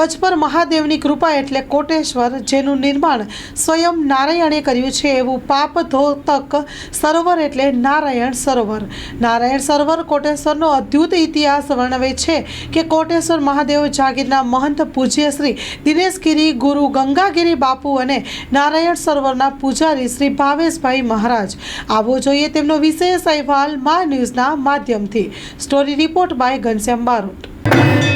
ગજપર મહાદેવની કૃપા એટલે કોટેશ્વર, જેનું નિર્માણ સ્વયં નારાયણે કર્યું છે એવું પાપ ધોતક સરોવર એટલે નારાયણ સરોવર. નારાયણ સરોવર કોટેશ્વરનો અદ્ભુત ઇતિહાસ વર્ણવે છે કે કોટેશ્વર મહાદેવ, જાગીરના મહંત પૂજ્ય શ્રી દિનેશગીરી, ગુરુ ગંગાગીરી બાપુ અને નારાયણ સરોવરના પૂજારી શ્રી ભાવેશભાઈ મહારાજ. આવો જોઈએ તેમનો વિશેષ અહેવાલ મા ન્યૂઝના માધ્યમથી. Story report by Ghanshyam Barot.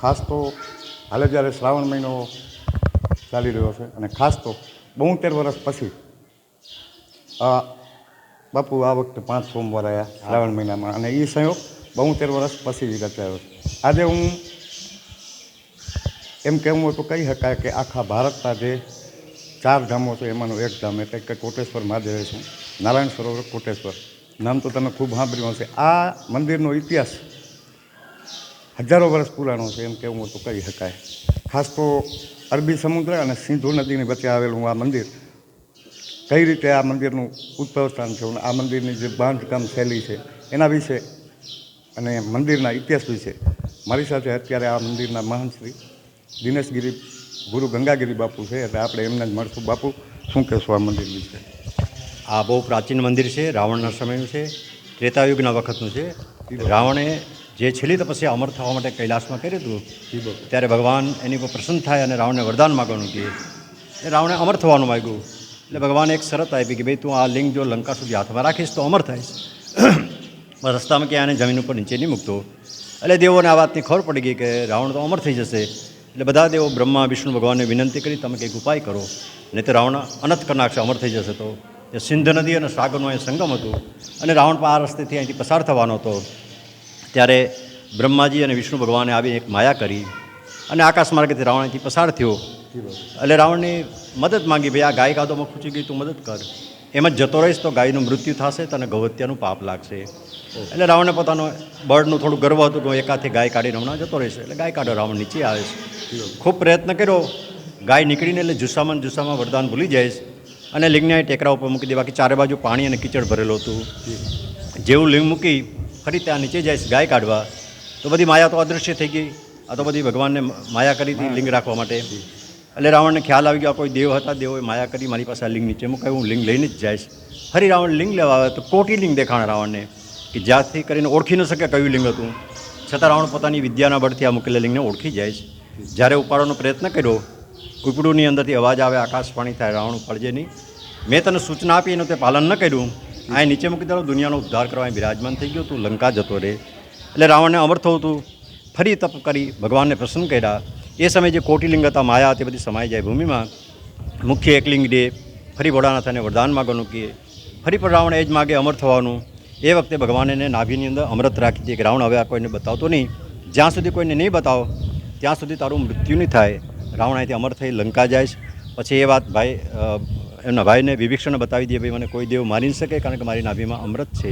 ખાસ તો હાલે જ્યારે શ્રાવણ મહિનો ચાલી રહ્યો છે અને ખાસ તો બોતેર વર્ષ પછી બાપુ આ વખતે પાંચ સોમવાર આવ્યા શ્રાવણ મહિનામાં અને એ સંયોગ બોતેર વર્ષ પછી રચાયો આજે હું એમ કહેવું હોય તો કહી શકાય કે આખા ભારતના જે ચાર ધામો છે, એમાંનું એક ધામ એટલે કે કોટેશ્વર મહાદેવ છે. નારાયણ સરોવર કોટેશ્વર. નામ તો તમે ખૂબ સાંભળ્યું હશે. આ મંદિરનો ઇતિહાસ હજારો વર્ષ પુરાણો છે, એમ હોય તો કહી શકાય. ખાસ તો અરબી સમુદ્ર અને સિંધુ નદીની વચ્ચે આવેલું આ મંદિર, કઈ રીતે આ મંદિરનું ઉદ્ભવ સ્થાન છે, આ મંદિરની જે બાંધકામ શૈલી છે, એના વિશે અને મંદિરના ઇતિહાસ વિશે. મારી સાથે અત્યારે આ મંદિરના મહંત શ્રી દિનેશગીરી ગુરુ ગંગાગીરી બાપુ છે, એટલે આપણે એમને જ મળશું. બાપુ, શું કહેશો આ મંદિર વિશે? આ બહુ પ્રાચીન મંદિર છે, રાવણના સમયનું છે, ત્રેતાયુગના વખતનું છે. રાવણે જે છેલ્લી તપસ્યા અમર થવા માટે કૈલાસમાં કર્યું હતું ત્યારે ભગવાન એની ઉપર પ્રસન્ન થાય અને રાવણને વરદાન માગવાનું કહે. એ રાવણે અમર થવાનું માગ્યું. એટલે ભગવાને એક શરત આપી કે ભાઈ તું આ લિંગ જો લંકા સુધી હાથમાં રાખીશ તો અમર થઈશ. રસ્તામાં ક્યાં આને જમીન ઉપર નીચે નહીં મૂકતો. એટલે દેવોને આ વાતની ખબર પડી ગઈ કે રાવણ તો અમર થઈ જશે. એટલે બધા દેવો બ્રહ્મા વિષ્ણુ ભગવાનને વિનંતી કરી તમે કંઈક ઉપાય કરો. નહીં તો રાવણ અનંત કરી નાખશે અમર થઈ જશે તો. એ સિંધ નદી અને સાગરનો અહીં સંગમ હતું. અને રાવણ પણ આ રસ્તેથી અહીંથી પસાર થવાનો હતો. ત્યારે બ્રહ્માજી અને વિષ્ણુ ભગવાને આવી એક માયા કરી અને આકાશ માર્ગેથી રાવણથી પસાર થયો. એટલે રાવણની મદદ માંગી, ભાઈ આ ગાય કાદોમાં ખૂચી ગઈ, તું મદદ કર. એમ જ જતો રહીશ તો ગાયનું મૃત્યુ થશે તને ગૌહત્યાનું પાપ લાગશે. એટલે રાવણને પોતાનો બળનું થોડું ગર્વ હતું કે હું એકાથી ગાય કાઢીને હમણાં જતો રહીશ. એટલે ગાય કાઢો, રાવણ નીચે આવે છે. ખૂબ પ્રયત્ન કર્યો. ગાય નીકળીને એટલે જુસ્સામાં જુસ્સામાં વરદાન ભૂલી જાય અને લિંગને ટેકરા ઉપર મૂકી દે બાકી ચારે બાજુ પાણી અને કીચડ ભરેલું હતું. જેવું લિંગ મૂકી ફરી ત્યાં નીચે જાય ગાય કાઢવા, તો બધી માયા તો અદૃશ્ય થઈ ગઈ. આ તો બધી ભગવાનને માયા કરી હતી, લિંગ રાખવા માટે. એટલે રાવણને ખ્યાલ આવી ગયો કોઈ દેવ હતા, દેવોએ માયા કરી, મારી પાસે આ લિંગ નીચે મૂકાય, હું લિંગ લઈને જ જઈશ ફરી રાવણ લિંગ લેવા આવે, તો કોટી લિંગ દેખાણ રાવણને, કે જ્યાંથી કરીને ઓળખી ન શકે કયું લિંગ હતું. છતાં રાવણ પોતાની વિદ્યાના બળથી આ મૂકેલા લિંગને ઓળખી જાય છે. જ્યારે ઉપાડવાનો પ્રયત્ન કર્યો, કુકડુની અંદરથી અવાજ આવે, આકાશ પાણી થાય, રાવણ ઉપાડજે નહીં. મેં તને સૂચના આપી, એનું તે પાલન ન કર્યું. આ નીચે મૂકી દેલો, દુનિયાનો ઉદ્ધાર કરવા બિરાજમાન થઈ ગયો તું, લંકા જતો રહે એટલે રાવણને અમર થવું હતું ફરી તપ કરી ભગવાનને પ્રસન્ન કર્યા. એ સમયે જે કોટિલિંગ હતા, માયા તે બધી સમાઈ જાય ભૂમિમાં. મુખ્ય એકલિંગ ડે, ફરી ભોળાનાથને વરદાન માગવાનું કહે ફરી પણ રાવણ એ જ માગે અમર થવાનું. એ વખતે ભગવાન એને નાભીની અંદર અમૃત રાખી દે. કે રાવણ હવે આ કોઈને બતાવતો નહીં. જ્યાં સુધી કોઈને નહીં બતાવો, ત્યાં સુધી તારું મૃત્યુ નહીં થાય. રાવણ અહીંથી અમર થઈ લંકા જાય. પછી એ વાત ભાઈ એમના ભાઈને વિભીક્ષણને બતાવી દે ભાઈ, મને કોઈ દેવ મારી શકે કારણ કે મારી નાભીમાં અમૃત છે.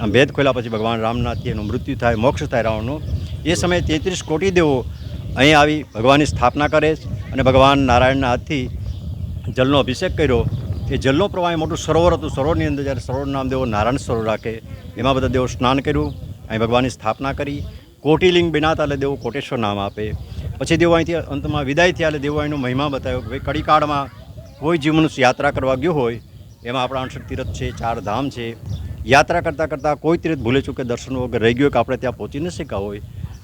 આમ ભેદ ખોલ્યા પછી ભગવાન રામનાથથી એનું મૃત્યુ થાય, મોક્ષ થાય રાવણનો. એ સમયે તેત્રીસ કોટી દેવો અહીં આવી ભગવાનની સ્થાપના કરે અને ભગવાન નારાયણના હાથથી જલનો અભિષેક કર્યો. એ જલનો પ્રવાહ મોટું સરોવર હતું. સરોવરની અંદર જ્યારે સરોવર નામ દેવો નારાયણ સરોવર રાખે, એમાં બધા દેવો સ્નાન કર્યું, અહીં ભગવાનની સ્થાપના કરી. કોટિલિંગ બિનાતા એટલે દેવો કોટેશ્વર નામ આપે. પછી દેવો અહીંથી અંતમાં વિદાય થયા એટલે દેવો અહીંનો મહિમા બતાવ્યો ભાઈ, કડીકાળમાં કોઈ જે મનુષ્ય યાત્રા કરવા ગયો હોય, એમાં આપણા અણસઠ તીર્થ છે, ચાર ધામ છે. યાત્રા કરતાં કરતાં કોઈ તીર્થ ભૂલે ચૂકે દર્શન વગર રહી ગયો કે આપણે ત્યાં પહોંચી ન શક્યા હોય,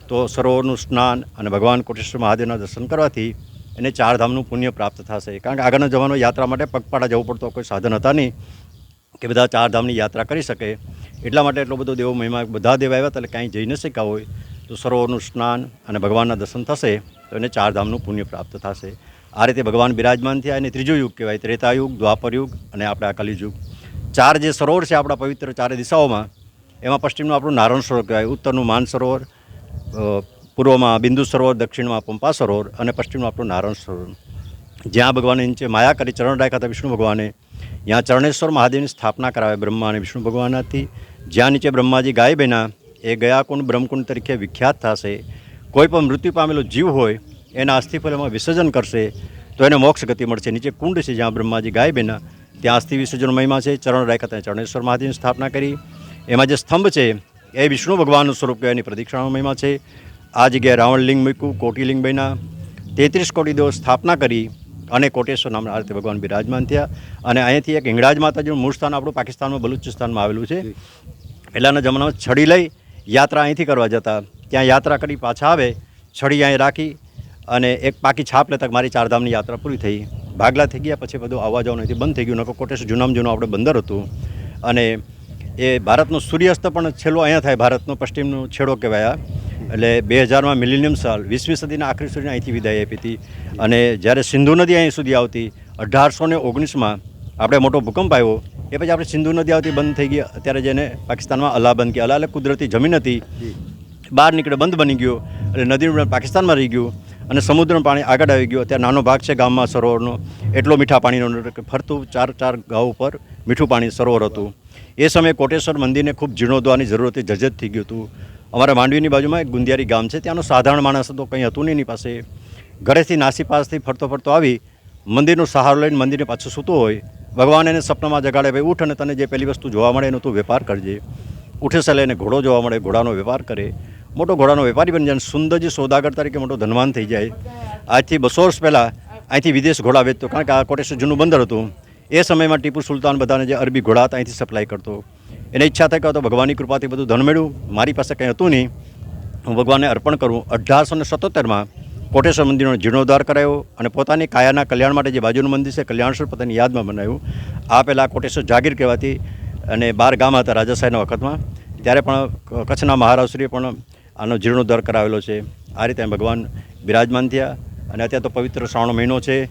તો સરોવરનું સ્નાન અને ભગવાન કોટેશ્વર મહાદેવના દર્શન કરવાથી એને ચાર ધામનું પુણ્ય પ્રાપ્ત થશે. કારણ કે આગળના જવાનો યાત્રા માટે પગપાળા જવું પડતો, કોઈ સાધન હતા નહીં કે બધા ચાર ધામની યાત્રા કરી શકે. એટલા માટે એટલો બધો દેવો મહિમા બધા દેવ આવ્યા એટલે ક્યાંય જઈ ન શક્યા હોય, તો સરોવરનું સ્નાન અને ભગવાનના દર્શન થશે, તો એને ચાર ધામનું પુણ્ય પ્રાપ્ત થશે. આ રીતે ભગવાન બિરાજમાન થયા અને ત્રીજો યુગ કહેવાય ત્રેતાયુગ દ્વાપર યુગ અને આપણે આ કલિયુગ ચાર જે સરોવર છે આપણા પવિત્ર ચારે દિશાઓમાં, એમાં પશ્ચિમનું આપણું નારાયણ સરોવર કહેવાય, ઉત્તરનું માન સરોવર પૂર્વમાં બિંદુ સરોવર, દક્ષિણમાં પંપા સરોવર અને પશ્ચિમનું આપણું નારણ સરોવર. જ્યાં ભગવાને નીચે માયા કરી ચરણ રાખ્યા હતા વિષ્ણુ ભગવાને, ત્યાં ચરણેશ્વર મહાદેવની સ્થાપના કરાવે બ્રહ્મા અને વિષ્ણુ ભગવાનથી જ્યાં નીચે બ્રહ્માજી ગાય બહેના એ ગયા કુંડ બ્રહ્મકુંડ તરીકે વિખ્યાત થશે. કોઈ પણ મૃત્યુ પામેલો જીવ હોય એના અસ્થિફલમાં વિસર્જન કરશે, તો એને મોક્ષ ગતિ મળશે. નીચે કુંડ છે જ્યાં બ્રહ્માજી ગાય બેના, ત્યાં અસ્થિ વિસર્જન મહિમા છે. ચરણ રાખ્યા ત્યાં ચરણેશ્વર મહાદેવની સ્થાપના કરી. એમાં જે સ્તંભ છે, એ વિષ્ણુ ભગવાનનું સ્વરૂપ એની પ્રદક્ષિણાનો મહિમા છે. આ જગ્યાએ રાવણલિંગ મૂક્યું કોટીલિંગ બન્યા. તેત્રીસ કોટી દેવો સ્થાપના કરી અને કોટેશ્વર નામના આરતી ભગવાન બિરાજમાન થયા. અને અહીંયાથી એક હિંગળાજ માતાજીનું મૂળ સ્થાન આપણું પાકિસ્તાનમાં બલુચિસ્તાનમાં આવેલું છે. પહેલાંના જમાનામાં છડી લઈ યાત્રા અહીંથી કરવા જતા. ત્યાં યાત્રા કરી પાછા આવે, છડી અહીં રાખી અને એક પાકી છાપ લેતા મારી ચારધામની યાત્રા પૂરી થઈ. ભાગલા થઈ ગયા, પછી બધું આવવા જવાનું અહીંથી બંધ થઈ ગયું. નકો કોટેશ્વર જૂનામાં જૂનું આપણે બંદર હતું. અને એ ભારતનો સૂર્યાસ્ત પણ છેલ્લો અહીંયા થાય, ભારતનો પશ્ચિમનો છેડો કહેવાય. એટલે બે હજારમાં મિલિનિયમ સાલ, વીસમી સદીના આખરી સુધી અહીંથી વિદાય આપી હતી. અને જ્યારે સિંધુ નદી અહીં સુધી આવતી, અઢારસો ને ઓગણીસમાં આપણે મોટો ભૂકંપ આવ્યો, એ પછી આપણે સિંધુ નદી આવતી બંધ થઈ ગઈ. અત્યારે જેને પાકિસ્તાનમાં અલ્લાહ બંધ કે અલ્લાહ એટલે કુદરતી જમીન હતી. બહાર નીકળે, બંધ બની ગયો. એટલે નદીનું પાકિસ્તાનમાં રહી ગયું. અને સમુદ્રનું પાણી આગળ આવી ગયું. અત્યારે નાનો ભાગ છે ગામમાં સરોવરનો. એટલો મીઠા પાણીનો ફરતું ચાર ચાર ગાઉ ઉપર મીઠું પાણી સરોવર હતું. એ સમયે કોટેશ્વર મંદિરને ખૂબ જીર્ણોદ્વારની જરૂર હતી, જજત થઈ ગયું હતું. અમારા માંડવીની બાજુમાં એક ગુંદિયારી ગામ છે. ત્યાંનો સાધારણ માણસ હતો, કંઈ હતું નહીં એની પાસે. ઘરેથી નાસીપાસથી ફરતો ફરતો આવી મંદિરનો સહારો લઈને મંદિરને પાછું સૂતો હોય. ભગવાન એને સપનામાં જગાડે, ભાઈ, ઉઠ અને તને જે પહેલી વસ્તુ જોવા મળે એનો તું વેપાર કરજે. ઉઠે સલે ઘોડો જોવા મળે, ઘોડાનો વેપાર કરે. મોટો ઘોડાનો વેપારી બની જાય, સુંદરજી સોદાગર તરીકે મોટો ધનવાન થઈ જાય. આજથી બસો વર્ષ પહેલાં અહીંથી વિદેશ ઘોડા વેચતો, કારણ કે આ કોટેશ્વર જૂનું બંદર હતું. એ સમયમાં ટીપુ સુલતાન બધાને જે અરબી ઘોડા હતા, અહીંથી સપ્લાય કરતો. એને ઈચ્છા થઈ કે તો ભગવાનની કૃપાથી બધું ધન મેળવ્યું મારી પાસે કંઈ હતું નહીં. હું ભગવાનને અર્પણ કરું. અઢારસો ને સત્તોતેરમાં કોટેશ્વર મંદિરનો જીર્ણોદ્ધાર કરાયો અને પોતાની કાયાના કલ્યાણ માટે જે બાજુનું મંદિર છે, કલ્યાણેશ્વર પોતાની યાદમાં બનાવ્યું. આ પહેલાં કોટેશ્વર જાગીર કહેવાતી અને બાર ગામ હતા રાજાશાહીના વખતમાં ત્યારે પણ કચ્છના મહારાજશ્રીએ પણ આનો જીર્ણોદ્ધાર કરાવેલો છે. આ રીતે ભગવાન બિરાજમાન થયા અને અત્યારે તો પવિત્ર શ્રાવણ મહિનો છે.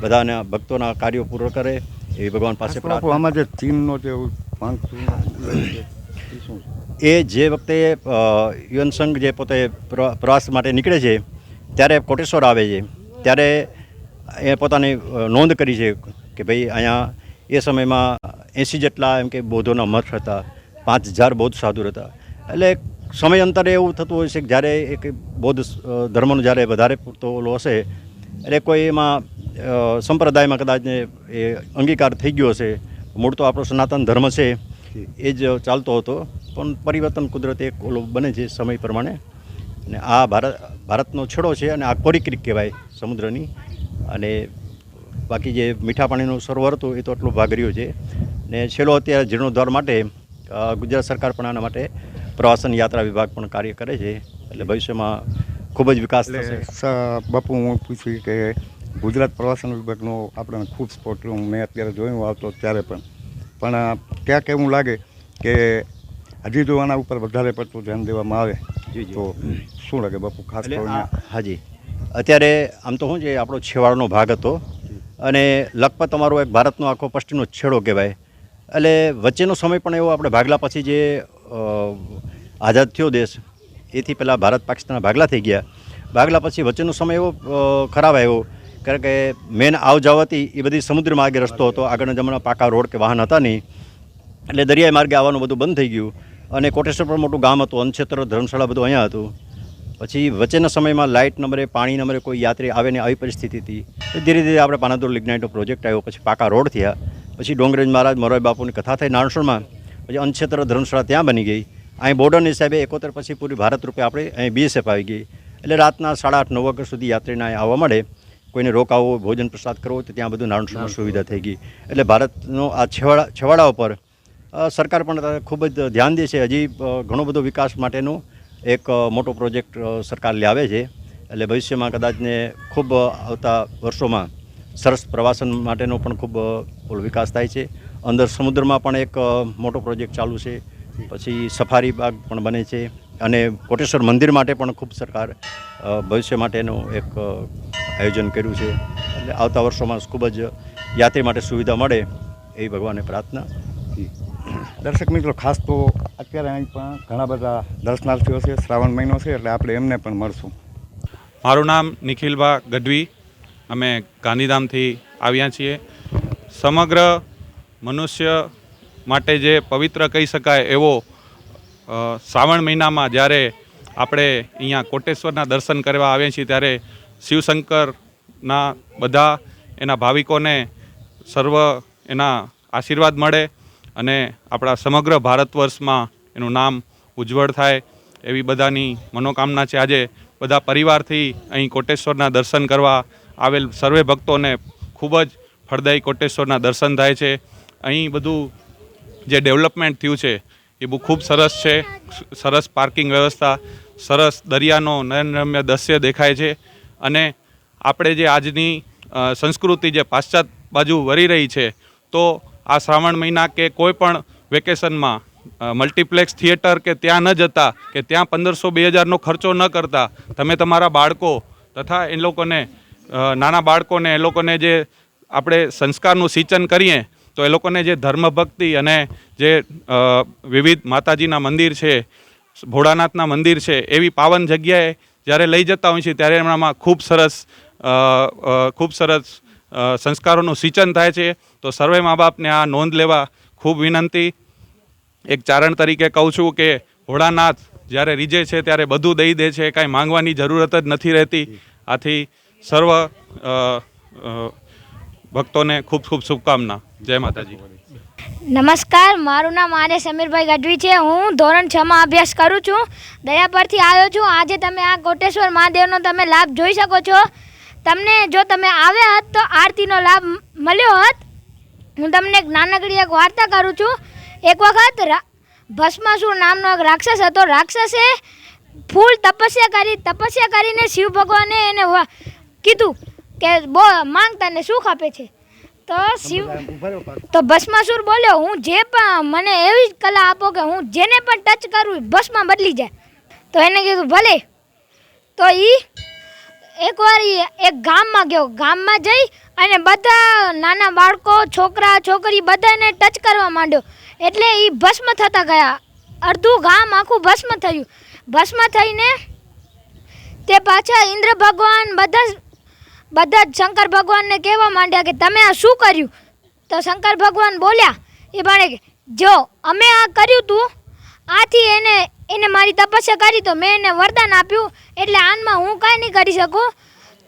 બધાના ભક્તોના કાર્યો પૂરો કરે એવી ભગવાન પાસે આમાં જે ચીનનો જે એ છે? એ જે વખતે યુએન સંઘ જે પોતે પ્ર- પ્રવાસ માટે નીકળે છે ત્યારે કોટેશ્વર આવે છે. ત્યારે એ પોતાની નોંધ કરી છે કે ભાઈ અહીંયા એ સમયમાં એંસી જેટલા એમ કે બૌદ્ધોના મઠ હતા, પાંચ હજાર બૌદ્ધ સાધુ હતા. એટલે સમય અંતરે એવું થતું હોય છે કે જ્યારે એક બૌદ્ધ ધર્મનું જ્યારે વધારે પૂરતો ઓલો હશે, એટલે કોઈ એમાં સંપ્રદાયમાં કદાચ એ અંગીકાર થઈ ગયો હશે. મૂળ તો આપણો સનાતન ધર્મ છે, એ જ ચાલતો હતો. પણ પરિવર્તન કુદરત એક ઓલો બને છે સમય પ્રમાણે. અને આ ભારત, ભારતનો છેડો છે અને આ કોરી ક્રિક કહેવાય સમુદ્રની. અને બાકી જે મીઠા પાણીનું સરોવર હતું એ તો આટલો ભાગ રહ્યો છે. ને છેલ્લો અત્યારે જીર્ણોદ્ધાર માટે ગુજરાત સરકાર પણ આના માટે પ્રવાસન યાત્રા વિભાગ પણ કાર્ય કરે છે. એટલે ભવિષ્યમાં ખૂબ જ વિકાસ થશે. બાપુ હું પૂછ્યું કે ગુજરાત પ્રવાસન વિભાગનો આપણને ખૂબ સપોર્ટ મેં અત્યારે જોયું આવતો ત્યારે પણ. પણ ક્યાંક એવું લાગે કે હજી જો આના ઉપર વધારે પડતું ધ્યાન દેવામાં આવે જી, જી. તો શું લાગે બાપુ ખાસ કરીને? હાજી અત્યારે આમ તો શું છે આપણો છેવાડનો ભાગ હતો. અને લખપત અમારો એક ભારતનો આખો પશ્ચિમનો છેડો કહેવાય. એટલે વચ્ચેનો સમય પણ એવો આપણે ભાગલા પછી જે આઝાદ થયો દેશ, એથી પહેલાં ભારત પાકિસ્તાન ભાગલા થઈ ગયા. ભાગલા પછી વચ્ચેનો સમય એવો ખરાબ આવ્યો. કારણ કે મેન આવ જાવ હતી એ બધી સમુદ્ર માર્ગે રસ્તો હતો. આગળના જમાના પાકા રોડ કે વાહન હતા નહીં. એટલે દરિયાઈ માર્ગે આવવાનું બધું બંધ થઈ ગયું. અને કોટેશ્વર પણ મોટું ગામ હતું. અનક્ષેત્ર ધર્મશાળા બધું અહીંયા હતું. પછી વચ્ચેના સમયમાં લાઇટ નંબરે પાણી નંબરે કોઈ યાત્રી આવે ને આવી પરિસ્થિતિ હતી ધીરે ધીરે આપણે પાનાદોર લિગ્નાઇટનો પ્રોજેક્ટ આવ્યો પછી પાકા રોડ થયા પછી ડોંગરેજ મહારાજ મોરારી બાપુની કથા થઈ નારણસોળમાં પછી અનક્ષેત્ર ધર્મશાળા ત્યાં બની ગઈ. અહીં બોર્ડરની હિસાબે એકોતેર પછી પૂરી ભારત રૂપે આપણે અહીં બીએસએફ આવી ગઈ. એટલે રાતના સાડા આઠ નવ વાગ્યા સુધી યાત્રીને આવવા મળે. કોઈને રોકાવો ભોજન પ્રસાદ કરવો તો ત્યાં બધું નારણ સુવિધા થઈ ગઈ. એટલે ભારતનો આ છેવાડા છેવાડા ઉપર સરકાર પણ ખૂબ જ ધ્યાન દે છે. હજી ઘણો બધો વિકાસ માટેનો એક મોટો પ્રોજેક્ટ સરકાર લાવે છે. એટલે ભવિષ્યમાં કદાચને ખૂબ આવતા વર્ષોમાં સરસ પ્રવાસન માટેનો પણ ખૂબ વિકાસ થાય છે. અંદર સમુદ્રમાં પણ એક મોટો પ્રોજેક્ટ ચાલુ છે. પછી સફારી બાગ પણ બને છે. અને કોટેશ્વર મંદિર માટે પણ ખૂબ સરકાર ભવિષ્ય માટેનું એક આયોજન કર્યું છે. એટલે આવતા વર્ષોમાં ખૂબ જ યાત્રી માટે સુવિધા મળે એવી ભગવાનને પ્રાર્થના. દર્શક મિત્રો, ખાસ તો અત્યારે અહીં પણ ઘણા બધા દર્શનાર્થીઓ છે, શ્રાવણ મહિનો છે, એટલે આપણે એમને પણ મળશું. મારું નામ નિખિલભા ગઢવી. અમે ગાંધીધામથી આવ્યા છીએ. સમગ્ર મનુષ્ય માટે જે પવિત્ર કહી શકાય એવો શ્રાવણ મહિનામાં જ્યારે આપણે અહીંયા કોટેશ્વરના દર્શન કરવા આવ્યા છીએ, ત્યારે શિવશંકરના બધા એના ભાવિકોને સર્વ એના આશીર્વાદ મળે. અને આપણા સમગ્ર ભારત વર્ષમાં એનું નામ ઉજ્જવળ થાય એવી બધાની મનોકામના છે. આજે બધા પરિવારથી અહીં કોટેશ્વરના દર્શન કરવા આવેલ સર્વે ભક્તોને ખૂબ જ ફળદાયી કોટેશ્વરના દર્શન થાય છે. અહીં બધું જે ડેવલપમેન્ટ થયું છે એ બહુ ખૂબ સરસ છે. સરસ પાર્કિંગ વ્યવસ્થા, સરસ દરિયાનો નયનરમ્ય દૃશ્ય દેખાય છે. અને આપણે જે આજની સંસ્કૃતિ જે પાશ્ચાત્ય બાજુ વળી રહી છે, તો આ શ્રાવણ મહિના કે કોઈ પણ વેકેશનમાં મલ્ટીપ્લેક્સ થિયેટર કે ત્યાં ન જતા, કે ત્યાં પંદરસો બે હજારનો ખર્ચો ન કરતા, તમે તમારા બાળકો તથા એ લોકોને નાના બાળકોને, એ લોકોને જે આપણે સંસ્કારનું સિંચન કરીએ, તો એ લોકોને જે ધર્મભક્તિ અને જે વિવિધ માતાજીના મંદિર છે, ભોળાનાથના મંદિર છે, એવી પાવન જગ્યાએ જ્યારે લઈ જતા હોય છે, ત્યારે એમનામાં ખૂબ સરસ ખૂબ સરસ સંસ્કારોનું સિંચન થાય છે, તો સર્વે મા બાપને આ નોંધ લેવા ખૂબ વિનંતી. એક ચારણ તરીકે કહું છું કે ભોળાનાથ જ્યારે રીજે છે ત્યારે બધું દઈ દે છે, કાંઈ માંગવાની જરૂરત જ નથી રહેતી. આથી સર્વ ભક્તોને ખૂબ ખૂબ શુભકામના. જય માતાજી. નમસ્કાર, મારું નામ આર્ય સમીરભાઈ ગઢવી છે. હું ધોરણ છમાં અભ્યાસ કરું છું. દયા પરથી આવ્યો છું. આજે તમે આ કોટેશ્વર મહાદેવનો તમે લાભ જોઈ શકો છો. તમને જો તમે આવ્યા હોત તો આરતીનો લાભ મળ્યો હોત. હું તમને એક નાનકડી એક વાર્તા કરું છું. એક વખત ભસ્માસુર નામનો એક રાક્ષસ હતો. રાક્ષસે ફૂલ તપસ્યા કરી તપસ્યા કરીને શિવ ભગવાને એને કીધું કે બો માંગ તને સુખ આપે છે. તો શિવ તો ભસ્માસુર બોલ્યો હું જે પણ મને એવી જ કલા આપો કે હું જેને પણ ટચ કરું ભસ્મા બદલી જાય. તો એને કીધું ભલે. તો એ એકવાર એક ગામમાં ગયો. ગામમાં જઈ અને બધા નાના બાળકો, છોકરા, છોકરી બધાને ટચ કરવા માંડ્યો. એટલે એ ભસ્મ થતા ગયા. અડધું ગામ આખું ભસ્મ થયું. ભસ્મ થઈને તે પાછા ઇન્દ્ર ભગવાન બધા બધા જ શંકર ભગવાનને કહેવા માંડ્યા કે, તમે આ શું કર્યું? તો શંકર ભગવાન બોલ્યા, એ ભાણે જો, અમે આ કર્યું તું આથી એને એને મારી તપસ્યા કરી તો મેં એને વરદાન આપ્યું. એટલે આનમાં હું કાંઈ નહીં કરી શકું.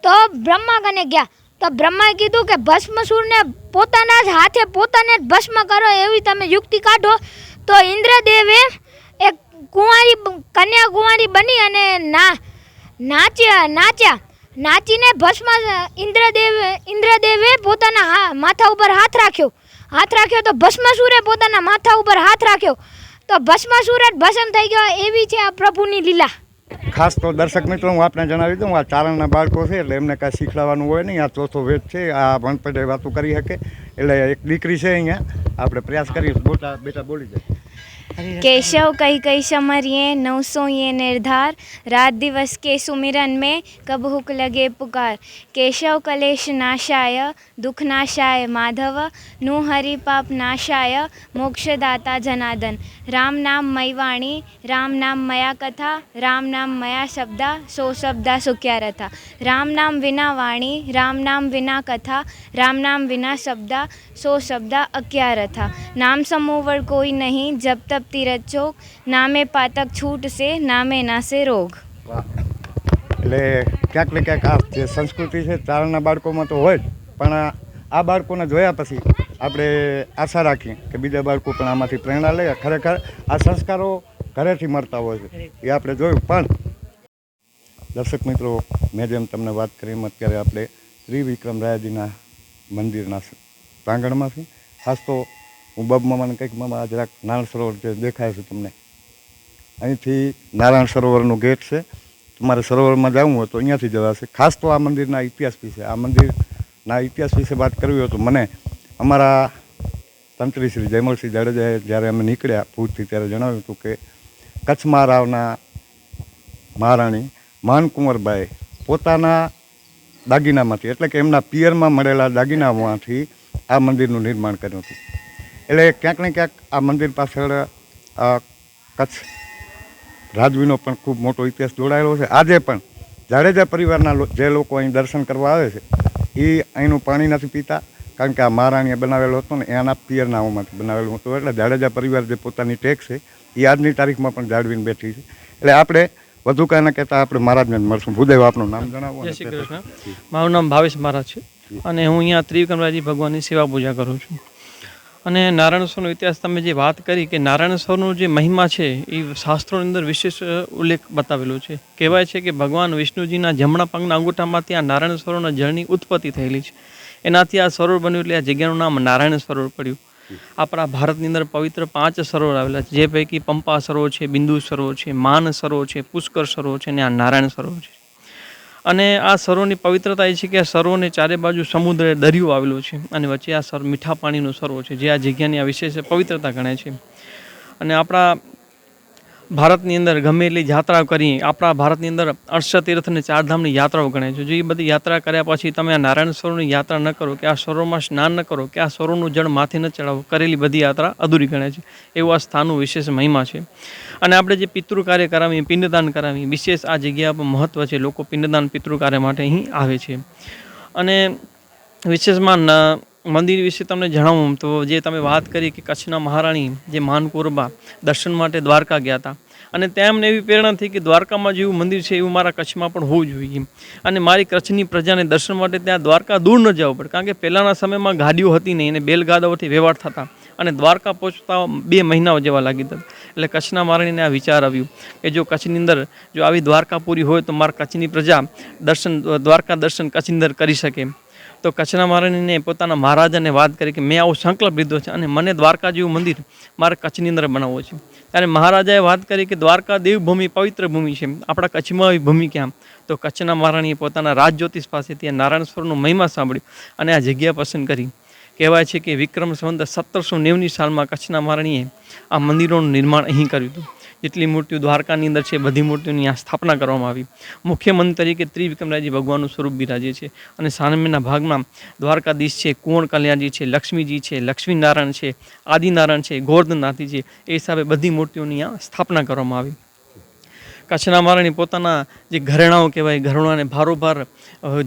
તો બ્રહ્મા કને ગયા. તો બ્રહ્માએ કીધું કે ભસ્મસુરને પોતાના જ હાથે પોતાને જ ભસ્મ કરો એવી તમે યુક્તિ કાઢો. તો ઇન્દ્રદેવે એક કુંવારી બ- કન્યા કુંવારી બની અને ના, નાચ્યા નાચ્યા. નાચીને ભસ્મ, ઇન્દ્રદેવ, ઇન્દ્રદેવે પોતાના માથા ઉપર હાથ રાખ્યો. હાથ રાખ્યો તો ભસ્મસુરે પોતાના માથા ઉપર હાથ રાખ્યો. તો ભસ્માસુર જ ભસ્મ થઈ ગયો એવી છે આ પ્રભુની લીલા ખાસ તો દર્શક મિત્રો હું આપને જણાવી દઉં આ ચારણના બાળકો છે એટલે એમને કાંઈ શીખડાવવાનું હોય નહીં આ ચોથો વેદ છે આ ભણપટે વાતો કરી શકે એટલે એક દીકરી છે અહીંયા આપણે પ્રયાસ કરીએ બોટા બેટા બોલી જાય केशव कही कही समरिए नौ ये निर्धार रात दिवस के सुमिरन में कब हुक लगे पुकार केशव कलेश नाशाय दुख नाशाय माधव नु हरि पाप नाशाय मोक्षदाता जनादन રામ નામ મય વાણી રામ નામ મયા કથા રામ નામ મયા શબ્દા સો શબ્દા સુખ્યા રથા રામ નામ વિના વાણી રામ નામ વિના કથા રામ નામ વિના શબ્દા સો શબ્દા અક્યા રથા નામ સમોવર કોઈ નહીં, જપ તપ તીરજ ચોક, નામે પાતક છૂટશે નામે નાશે રોગ. એટલે ક્યાંક ને ક્યાંક આ જે સંસ્કૃતિ છે ચાલના બાળકોમાં તો હોય જ, પણ આ બાળકોને જોયા પછી આપણે આશા રાખીએ કે બીજા બાળકો પણ આમાંથી પ્રેરણા લે ખરેખર આ સંસ્કારો ઘરેથી મળતા હોય છે. એ આપણે જોયું. પણ દર્શક મિત્રો મેં જેમ તમને વાત કરી એમ અત્યારે આપણે ત્રિવિક્રમ રાયાજીના મંદિરના પ્રાંગણમાં પ્રાંગણમાંથી. ખાસ તો હું બબ મામાને કંઈક મામા જરાક નારાયણ સરોવર જે દેખાય છે તમને. અહીંથી નારાયણ સરોવરનું ગેટ છે. તમારે સરોવરમાં જવું હોય તો અહીંયાથી જવાશે. ખાસ તો આ મંદિરના ઇતિહાસ વિશે આ મંદિરના ઇતિહાસ વિશે વાત કરવી હોય તો મને અમારા તંત્રી શ્રી જયમલસિંહ જાડેજાએ જ્યારે અમે નીકળ્યા ભૂજથી ત્યારે જણાવ્યું હતું કે કચ્છમાં રાવના મહારાણી માનકુંવરબાઈ પોતાના દાગીનામાંથી એટલે કે એમના પિયરમાં મળેલા દાગીનામાંથી આ મંદિરનું નિર્માણ કર્યું હતું. એટલે ક્યાંક ને ક્યાંક આ મંદિર પાછળ કચ્છ રાજવીનો પણ ખૂબ મોટો ઇતિહાસ જોડાયેલો છે. આજે પણ જાડેજા પરિવારના જે લોકો અહીં દર્શન કરવા આવે છે એ અહીંનું પાણી નથી પીતા કારણ કે આ મહારાણીએ બનાવેલો હતો ને એના પિયરનાઓમાંથી બનાવેલું હતું. એટલે જાડેજા પરિવાર જે પોતાની ટેક છે એ આજની તારીખમાં પણ જાળવીને બેઠી છે. એટલે આપણે વધુ કાંઈ ના કહેતા આપણે મહારાજને મળશું. ભૂદેવ આપનું નામ જણાવો જય શ્રી કૃષ્ણ. મારું નામ ભાવેશ મહારાજ છે અને હું અહીંયા ત્રિવિક્રમરાજી ભગવાનની સેવા પૂજા કરું છું. અને નારાયણ સ્વરનો ઇતિહાસ તમે જે વાત કરી કે નારાયણ સ્વરનો જે મહિમા છે એ શાસ્ત્રોની અંદર વિશેષ ઉલ્લેખ બતાવેલો છે. કહેવાય છે કે ભગવાન વિષ્ણુજીના જમણા પગના અંગૂઠામાંથી આ નારાયણ સ્વરોના જળની ઉત્પત્તિ થયેલી છે. એનાથી આ સરોવર બન્યું એટલે આ જગ્યાનું નામ નારાયણ સરોવર પડ્યું. આપણા ભારતની અંદર પવિત્ર પાંચ સરોવર આવેલા છે. જે પૈકી પંપા સરોવર છે, બિંદુ સરોવર છે, માન સરોવર છે, પુષ્કર સરોવર છે અને આ નારાયણ સરોવર છે. અને આ સરોવરની પવિત્રતા એ છે કે આ સરોવરની ચારે બાજુ સમુદ્ર દરિયો આવેલો છે અને વચ્ચે આ સર મીઠા પાણીનું સરોવર છે, જે આ જગ્યાની આ વિશેષ પવિત્રતા ગણાય છે. અને આપણા ભારતની અંદર ગમે એટલી યાત્રા કરી, આપણા ભારતની અંદર અડસઠ અને ચારધામની યાત્રાઓ ગણે છે. જો એ બધી યાત્રા કર્યા પછી તમે આ નારાયણ સરોવરની યાત્રા ન કરો, કે આ સરોવરમાં સ્નાન ન કરો, કે આ સરોવરનું જળ માથે ન ચડાવો, કરેલી બધી યાત્રા અધૂરી ગણે છે. એવું આ સ્થાનનું વિશેષ મહિમા છે. અને આપણે જે પિતૃ કાર્ય કરાવીએ, પિંડદાન કરાવીએ, વિશેષ આ જગ્યા પર મહત્ત્વ છે. લોકો પિંડદાન પિતૃ કાર્ય માટે અહીં આવે છે. અને વિશેષમાં મંદિર વિશે તમને જણાવું. તો જે તમે વાત કરી કે કચ્છના મહારાણી જે માનકોરબા દર્શન માટે દ્વારકા ગયા હતા. અને ત્યાં એવી પ્રેરણા થઈ કે દ્વારકામાં જેવું મંદિર છે એવું મારા કચ્છમાં પણ હોવું જોઈએ. અને મારી કચ્છની પ્રજાને દર્શન માટે ત્યાં દ્વારકા દૂર ન જવું પડે. કારણ કે પહેલાંના સમયમાં ગાડીઓ હતી નહીં અને બેલગાદાઓથી વ્યવહાર થતા. અને દ્વારકા પહોંચતા બે મહિનાઓ જેવા લાગી હતા. એટલે કચ્છના મહારાણીને આ વિચાર આવ્યું કે જો કચ્છની અંદર જો આવી દ્વારકા પૂરી હોય તો મારા કચ્છની પ્રજા દર્શન, દ્વારકા દર્શન કચ્છની અંદર કરી શકે. તો કચ્છના મહારાણીને પોતાના મહારાજાને વાત કરી કે મેં આવો સંકલ્પ લીધો છે અને મને દ્વારકા જેવું મંદિર મારે કચ્છની અંદર બનાવવું છે. ત્યારે મહારાજાએ વાત કરી કે દ્વારકા દેવભૂમિ પવિત્ર ભૂમિ છે. આપણા કચ્છમાં આવી ભૂમિ ક્યાં? તો કચ્છના મહારાણીએ પોતાના રાજ જ્યોતિષ પાસેથી આ નારાયણ સ્વરનું મહિમા સાંભળ્યું અને આ જગ્યા પસંદ કરી. કહેવાય છે કે વિક્રમ સંવંત સત્તરસો નેવની સાલમાં કચ્છના મહારાણીએ આ મંદિરોનું નિર્માણ અહીં કર્યું હતું. જેટલી મૂર્તિઓ દ્વારકાની અંદર છે, બધી મૂર્તિઓની આ સ્થાપના કરવામાં આવી. મુખ્ય મંદિર તરીકે ત્રિવિક્રમરાયજી ભગવાનનું સ્વરૂપ બિરાજે છે અને સાનમેના ભાગમાં દ્વારકાધીશ છે કુંવર કલ્યાણજી છે, લક્ષ્મીજી છે, લક્ષ્મીનારાયણ છે, આદિનારાયણ છે ગોર્ધનાથી છે. એ હિસાબે બધી મૂર્તિઓની આ સ્થાપના કરવામાં આવી. કચ્છના મહારાણી પોતાના જે ઘરેણાઓ કહેવાય, ઘરેણાને ભારોભાર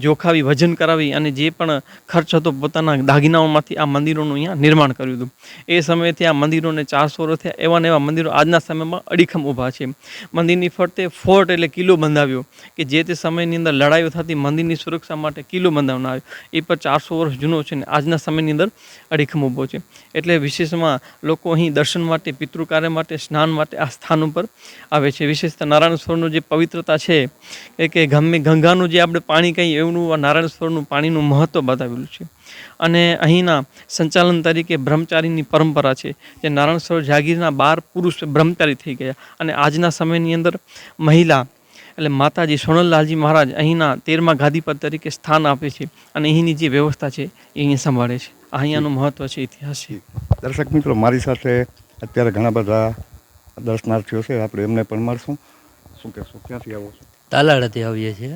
જોખાવી વજન કરાવી અને જે પણ ખર્ચ હતો પોતાના દાગીનાઓમાંથી આ મંદિરોનું અહીંયા નિર્માણ કર્યું હતું. એ સમયથી આ મંદિરોને ચારસો વર્ષ થયા. એવા ને એવા મંદિરો આજના સમયમાં અડીખમ ઊભા છે. મંદિરની ફરતે ફોર્ટ એટલે કિલ્લો બંધાવ્યો કે જે તે સમયની અંદર લડાઈઓ થતી મંદિરની સુરક્ષા માટે કિલ્લો બંધાવવામાં આવ્યો. એ પણ ચારસો વર્ષ જૂનો છે ને આજના સમયની અંદર અડીખમ ઊભો છે. એટલે વિશેષમાં લોકો અહીં દર્શન માટે, પિતૃકાર્ય માટે, સ્નાન માટે આ સ્થાન ઉપર આવે છે. વિશેષતા નારાયણ સ્વરનું જે પવિત્રતા છે, એ કે ગમે ગંગાનું જે આપણે પાણી કહીએ એવું આ નારાયણ સ્વરનું પાણીનું મહત્ત્વ બતાવેલું છે. અને અહીંના સંચાલન તરીકે બ્રહ્મચારીની પરંપરા છે, જે નારાયણ સરોવર જાગીરના બાર પુરુષ બ્રહ્મચારી થઈ ગયા. અને આજના સમયની અંદર મહિલા, એટલે માતાજી સોનલલાલજી મહારાજ અહીંના તેરમા ગાદીપદ તરીકે સ્થાન આપે છે. અને અહીંની જે વ્યવસ્થા છે, એ અહીં સંભાળે છે. અહીંયાનું મહત્ત્વ છે ઇતિહાસ છે. દર્શક મિત્રો મારી સાથે અત્યારે ઘણા બધા દર્શનાર્થીઓ છે. આપણે એમને પણ મળશું. શું કહેશો? ક્યાંથી આવો છો? તાલાળાથી આવીએ છીએ.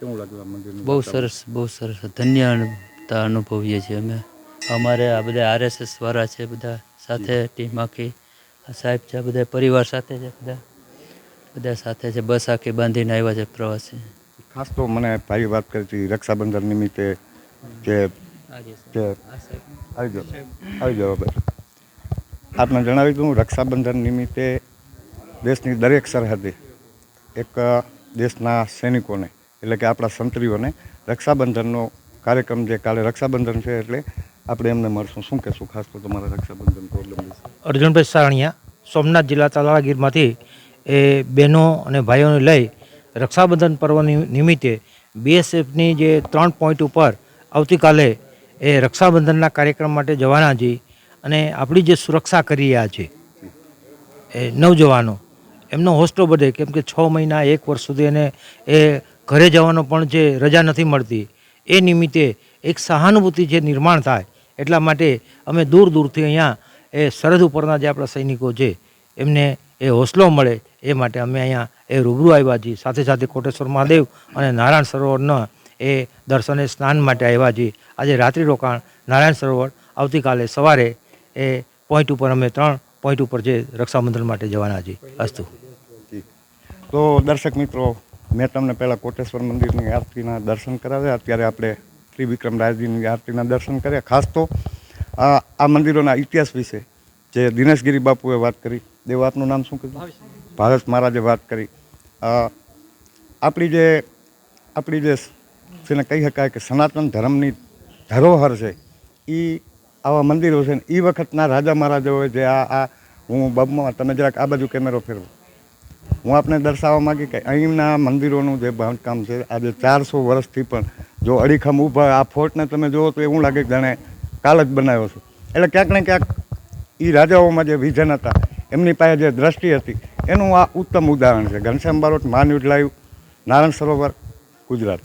કેવું લાગ્યું આ મંદિરનું બહુ સરસ બહુ સરસ. ધન્યતા અનુભવીએ છીએ અમે. અમારે આ બધા આરએસએસ વાળા છે બધા સાથે ટીમ આખી. આ સાહેબ છે આ બધા પરિવાર સાથે છે બધા. બધા સાથે છે. બસ આખી બાંધીને આવ્યા છે પ્રવાસી. ખાસ તો મને ભાઈ વાત કરી હતી રક્ષાબંધન નિમિત્તે કે આવી જાઓ. આવી જાઓ આપને જણાવી દઉં રક્ષાબંધન નિમિત્તે દેશની દરેક સરહદે એક દેશના સૈનિકોને એટલે કે આપણા સંત્રીઓને રક્ષાબંધનનો કાર્યક્રમ જે કાલે રક્ષાબંધન છે એટલે આપણે એમને મળશું. શું કહેશું? ખાસ તો તમારા રક્ષાબંધન પ્રોબ્લેમ અર્જુનભાઈ સારણિયા સોમનાથ જિલ્લા તાલાળા ગીરમાંથી એ બહેનો અને ભાઈઓને લઈ રક્ષાબંધન પર્વની નિમિત્તે બીએસએફની જે ત્રણ પોઈન્ટ ઉપર આવતીકાલે એ રક્ષાબંધનના કાર્યક્રમ માટે જવાના છે અને આપણી જે સુરક્ષા કરી રહ્યા છે, એ નવજવાનો, એમનો હોસ્ટો બધે, કેમ કે છ મહિના, એક વર્ષ સુધી એને એ ઘરે જવાનો પણ જે રજા નથી મળતી, એ નિમિત્તે એક સહાનુભૂતિ જે નિર્માણ થાય, એટલા માટે અમે દૂર દૂરથી અહીંયા એ સરહદ ઉપરના જે આપણા સૈનિકો છે, એમને એ હોસલો મળે, એ માટે અમે અહીંયા એ રૂબરૂ આવ્યા છીએ. સાથે સાથે કોટેશ્વર મહાદેવ અને નારાયણ સરોવરના એ દર્શને સ્નાન માટે આવ્યા છીએ. આજે રાત્રિ રોકાણ નારાયણ સરોવર આવતીકાલે સવારે એ પોઈન્ટ ઉપર અમે ત્રણ પોઈન્ટ ઉપર જે રક્ષાબંધન માટે જવાના છીએ. અસ્તુ. તો દર્શક મિત્રો, મેં તમને પહેલાં કોટેશ્વર મંદિરની આરતીના દર્શન કરાવ્યા. અત્યારે આપણે ત્રિવિક્રમ રાયજીની આરતીના દર્શન કર્યા. ખાસ તો આ મંદિરોના ઇતિહાસ વિશે જે દિનેશગીરી બાપુએ વાત કરી. દેવ, આપનું નામ શું કીધું? ભારત મહારાજે વાત કરી. આપણી જે આપણી જે જેને કહી શકાય કે સનાતન ધર્મની ધરોહર છે. એ આવા મંદિરો છે ને એ વખતના રાજા મહારાજાઓએ જે આ આ, હું બબમાં તમે જરાક આ બાજુ કેમેરો ફેરવો. હું આપને દર્શાવવા માગી કે અહીંના મંદિરોનું જે બાંધકામ છે, આજે ચારસો વર્ષથી પણ જો અડીખમ ઊભા, આ ફોર્ટને તમે જુઓ તો એવું લાગે કે જાણે કાલ જ બનાવ્યો છે. એટલે ક્યાંક ને ક્યાંક એ રાજાઓમાં જે વિઝન હતા, એમની પાસે જે દ્રષ્ટિ હતી, એનું આ ઉત્તમ ઉદાહરણ છે. ઘનશ્યામ બારોટ માન્યુટ લાઈવ, નારાયણ સરોવર, ગુજરાત.